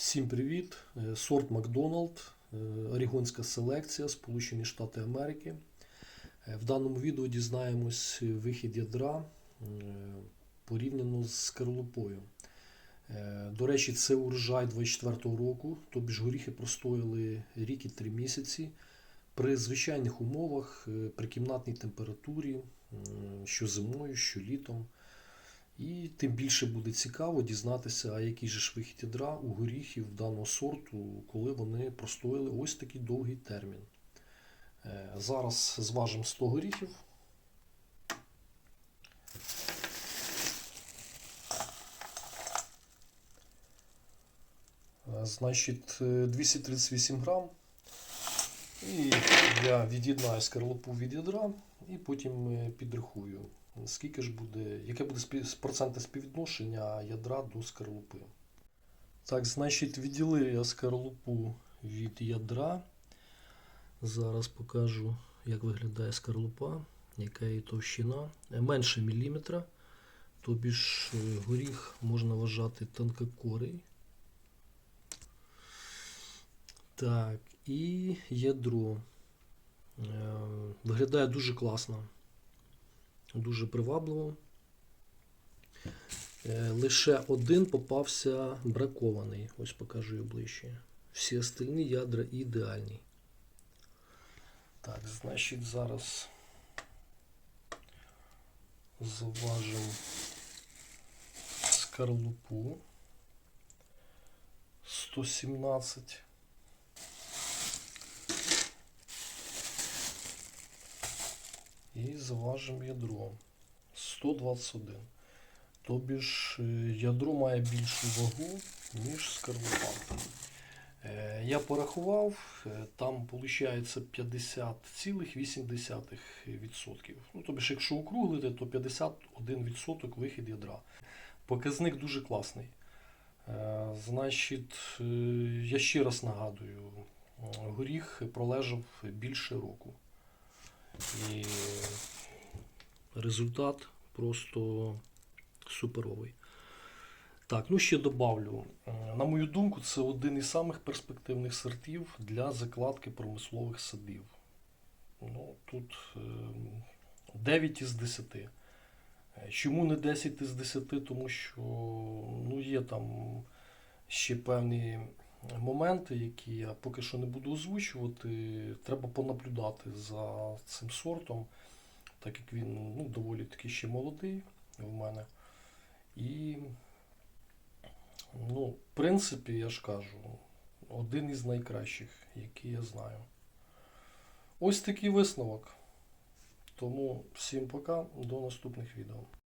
Всім привіт! Е, Сорт Макдоналд, е, Орігонська селекція, Сполучені Штати Америки. Е, В даному відео дізнаємось вихід ядра порівняно з скорлупою. Е, До речі, це урожай 24-го року, тобі ж горіхи простояли рік і три місяці. При звичайних умовах, при кімнатній температурі, що зимою, що літом. І тим більше буде цікаво дізнатися, а який же ж вихід ядра у горіхів даного сорту, коли вони простояли ось такий довгий термін. Е, Зараз зважимо 100 горіхів. Е, Значить, е, 238 грам. І я від'єднаю скорлупу від ядра і потім е, підрахую, скільки ж буде, яке буде процентне співвідношення ядра до скорлупи. Так, значить, відділив я скорлупу від ядра. Зараз покажу, як виглядає скорлупа, яка її товщина. Е, Менше міліметра. Тобі ж е, горіх можна вважати тонкокорий. Так, і ядро. Е, Виглядає дуже класно. Дуже привабливо. Е, Лише один попався бракований. Ось покажу його ближче. Всі остальні ядра ідеальні. Так, значить, зараз зважимо скорлупу 117. І зважимо ядро 121. Тобі ж е, ядро має більшу вагу, ніж скорлупа. Е, Я порахував, е, там виходить 50,8%. Ну, тобі ж, якщо округлити, то 51% вихід ядра. Показник дуже класний. Значить, я ще раз нагадую, горіх пролежав більше року. І результат просто суперовий. Так, ну ще добавлю. Е, На мою думку, це один із самих перспективних сортів для закладки промислових садів. Ну, тут е, 9 із 10. Е, Чому не 10 із 10? Тому що ну, є там ще певні моменти, які я поки що не буду озвучувати. Треба понаблюдати за цим сортом, так як він ну, доволі таки ще молодий в мене. І, ну, в принципі, я ж кажу, один із найкращих, які я знаю. Ось такий висновок. Тому всім пока, до наступних відео.